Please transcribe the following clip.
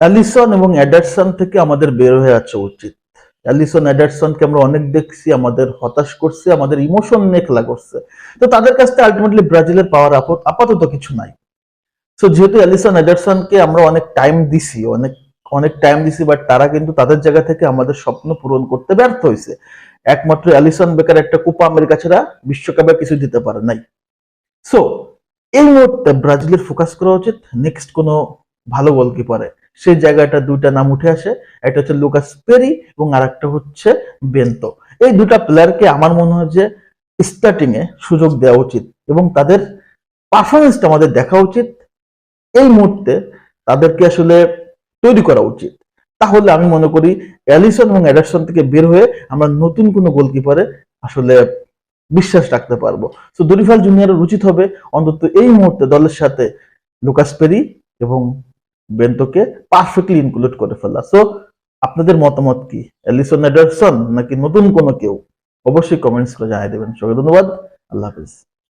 Allison এবং Ederson থেকে আমাদের বের হয়ে আসা উচিত। অ্যালিসন, অ্যাডারসনকে আমরা অনেক দেখছি, আমাদের হতাশ করছে, আমাদের ইমোশন নেখলা করছে। তো তাদের কাছ থেকে আলটিমেটলি ব্রাজিলের পাওয়ার আপাতত কিছু নাই। সো যেহেতু অ্যালিসন, অ্যাডারসনকে আমরা অনেক টাইম দিছি, অনেক অনেক টাইম দিছি বাট তারা কিন্তু তাদের জায়গা থেকে আমাদের স্বপ্ন পূরণ করতে ব্যর্থ হয়েছে। একমাত্র অ্যালিসন বেকার একটা কোপা আমেরিকা ছাড়া বিশ্বকাপে কিছু দিতে পারে নাই। সো এই মুহূর্তে ব্রাজিলের ফোকাস করা উচিত নেক্সট কোনো ভালো গোলকিপারে সেই জায়গাটা দুইটা নাম উঠে আসে, একটা হচ্ছে লুকাস পেরি এবং আর একটা হচ্ছে বেন্তো। এই দুটা প্লেয়ারকে আমার মনে হয় যে স্টার্টিং এ সুযোগ দেওয়া উচিত এবং তাদের পারফরমেন্সটা আমাদের দেখা উচিত। এই মুহূর্তে তাদেরকে আসলে তৈরি করা উচিত। তাহলে আমি মনে করি অ্যালিসন এবং অ্যাডারসন থেকে বের হয়ে আমরা নতুন কোনো গোলকিপারে আসলে বিশ্বাস রাখতে পারব। তো দরিফাল জুনিয়রের উচিত হবে অন্তত এই মুহূর্তে দলের সাথে লুকাস পেরি এবং বেন্টোকে পারফেক্টলি ইনক্লুড করে ফেলা। সো আপনাদের মতামত কি? এলিসন এডারসন নাকি নতুন কোনো কেউ? অবশ্যই কমেন্টস করে জানিয়ে দেবেন। সবাই ধন্যবাদ। আল্লাহ হাফিজ।